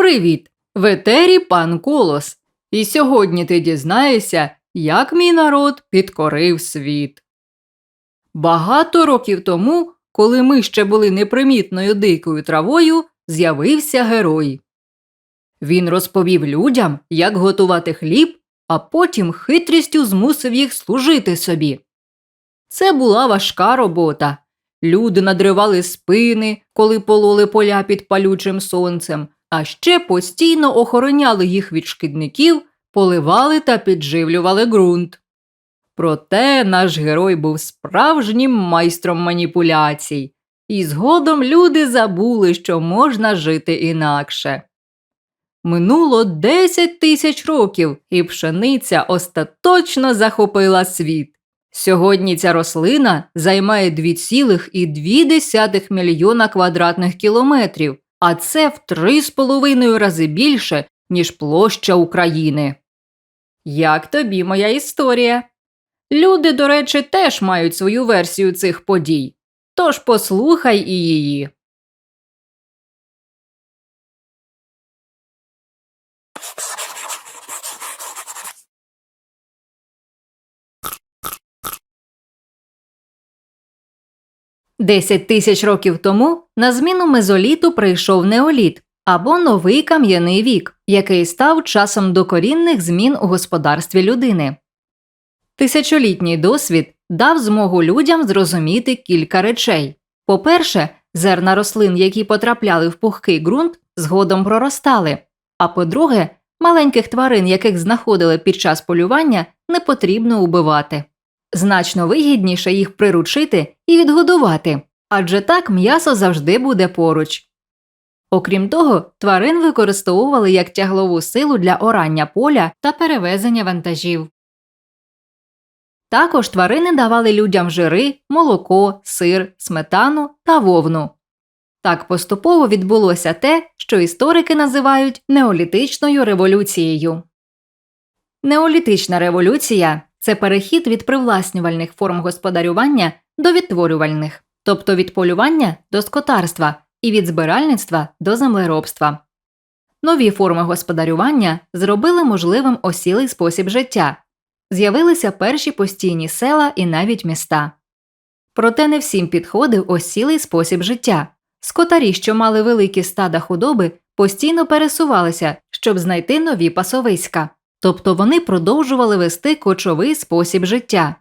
Привіт! В етері пан Колос. І сьогодні ти дізнаєшся, як мій народ підкорив світ. Багато років тому, коли ми ще були непримітною дикою травою, з'явився герой. Він розповів людям, як готувати хліб, а потім хитрістю змусив їх служити собі. Це була важка робота. Люди надривали спини, коли пололи поля під палючим сонцем, а ще постійно охороняли їх від шкідників, поливали та підживлювали ґрунт. Проте наш герой був справжнім майстром маніпуляцій, і згодом люди забули, що можна жити інакше. Минуло 10 тисяч років, і пшениця остаточно захопила світ. Сьогодні ця рослина займає 2,2 мільйона квадратних кілометрів, а це в 3,5 рази більше, ніж площа України. Як тобі моя історія? Люди, до речі, теж мають свою версію цих подій. Тож послухай і її. Десять тисяч років тому на зміну мезоліту прийшов неоліт або новий кам'яний вік, який став часом докорінних змін у господарстві людини. Тисячолітній досвід дав змогу людям зрозуміти кілька речей. По-перше, зерна рослин, які потрапляли в пухкий ґрунт, згодом проростали. А по-друге, маленьких тварин, яких знаходили під час полювання, не потрібно убивати. Значно вигідніше їх приручити і відгодувати, адже так м'ясо завжди буде поруч. Окрім того, тварин використовували як тяглову силу для орання поля та перевезення вантажів. Також тварини давали людям жири, молоко, сир, сметану та вовну. Так поступово відбулося те, що історики називають неолітичною революцією. Неолітична революція це перехід від привласнювальних форм господарювання до відтворювальних, тобто від полювання до скотарства і від збиральництва до землеробства. Нові форми господарювання зробили можливим осілий спосіб життя, з'явилися перші постійні села і навіть міста. Проте не всім підходив осілий спосіб життя. Скотарі, що мали великі стада худоби, постійно пересувалися, щоб знайти нові пасовиська, тобто вони продовжували вести кочовий спосіб життя.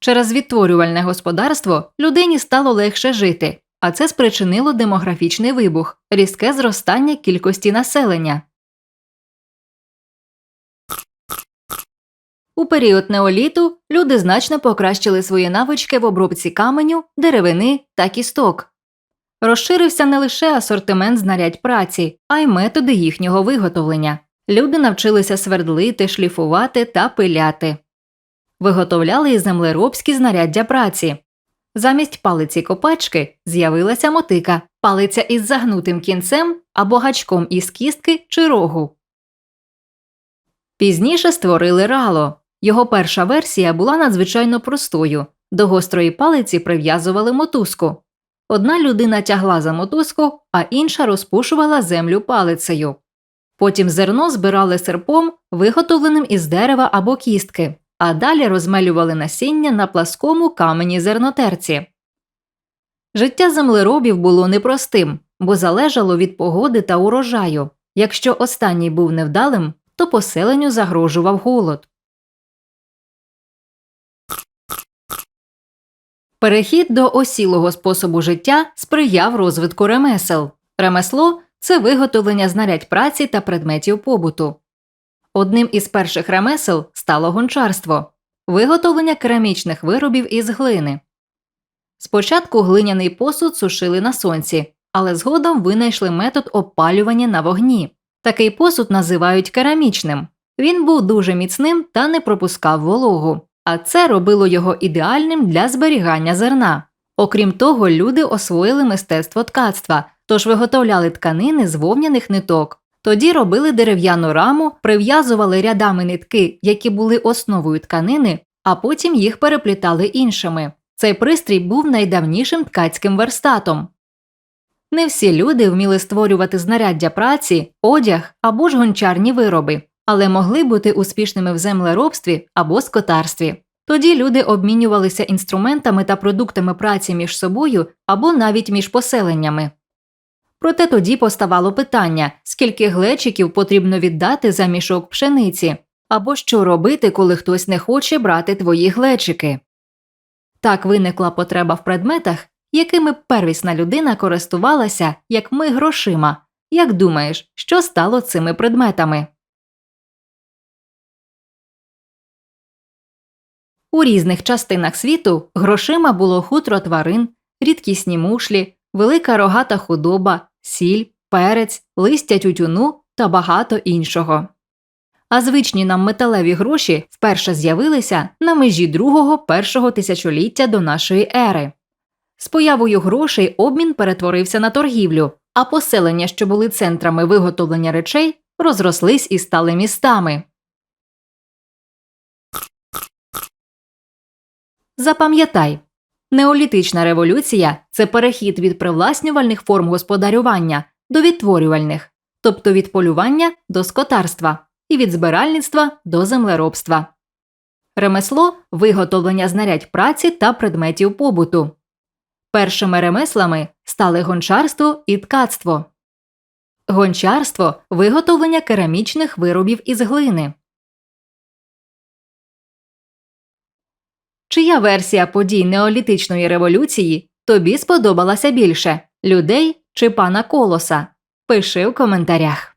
Через відтворювальне господарство людині стало легше жити, а це спричинило демографічний вибух, різке зростання кількості населення. У період неоліту люди значно покращили свої навички в обробці каменю, деревини та кісток. Розширився не лише асортимент знарядь праці, а й методи їхнього виготовлення. Люди навчилися свердлити, шліфувати та пиляти. Виготовляли і землеробські знаряддя праці. Замість палиці копачки з'явилася мотика, палиця із загнутим кінцем або гачком із кістки чи рогу. Пізніше створили рало. Його перша версія була надзвичайно простою. До гострої палиці прив'язували мотузку. Одна людина тягла за мотузку, а інша розпушувала землю палицею. Потім зерно збирали серпом, виготовленим із дерева або кістки, а далі розмелювали насіння на пласкому камені зернотерці. Життя землеробів було непростим, бо залежало від погоди та урожаю. Якщо останній був невдалим, то поселенню загрожував голод. Перехід до осілого способу життя сприяв розвитку ремесел. Ремесло це виготовлення знарядь праці та предметів побуту. Одним із перших ремесел стало гончарство виготовлення керамічних виробів із глини. Спочатку глиняний посуд сушили на сонці, але згодом винайшли метод опалювання на вогні. Такий посуд називають керамічним. Він був дуже міцним та не пропускав вологу, а це робило його ідеальним для зберігання зерна. Окрім того, люди освоїли мистецтво ткацтва, тож виготовляли тканини з вовняних ниток. Тоді робили дерев'яну раму, прив'язували рядами нитки, які були основою тканини, а потім їх переплітали іншими. Цей пристрій був найдавнішим ткацьким верстатом. Не всі люди вміли створювати знаряддя праці, одяг або ж гончарні вироби, але могли бути успішними в землеробстві або скотарстві. Тоді люди обмінювалися інструментами та продуктами праці між собою або навіть між поселеннями. Проте тоді поставало питання, скільки глечиків потрібно віддати за мішок пшениці, або що робити, коли хтось не хоче брати твої глечики. Так виникла потреба в предметах, якими первісна людина користувалася, як ми грошима. Як думаєш, що стало цими предметами? У різних частинах світу грошима було хутро тварин, рідкісні мушлі, велика рогата худоба, сіль, перець, листя тютюну та багато іншого. А звичні нам металеві гроші вперше з'явилися на межі другого першого тисячоліття до нашої ери. З появою грошей обмін перетворився на торгівлю, а поселення, що були центрами виготовлення речей, розрослись і стали містами. Запам'ятай, неолітична революція це перехід від привласнювальних форм господарювання до відтворювальних, тобто від полювання до скотарства і від збиральництва до землеробства. Ремесло виготовлення знарядь праці та предметів побуту. Першими ремеслами стали гончарство і ткацтво. Гончарство виготовлення керамічних виробів із глини. Чия версія подій неолітичної революції тобі сподобалася більше людей чи пана колоса? Пиши в коментарях.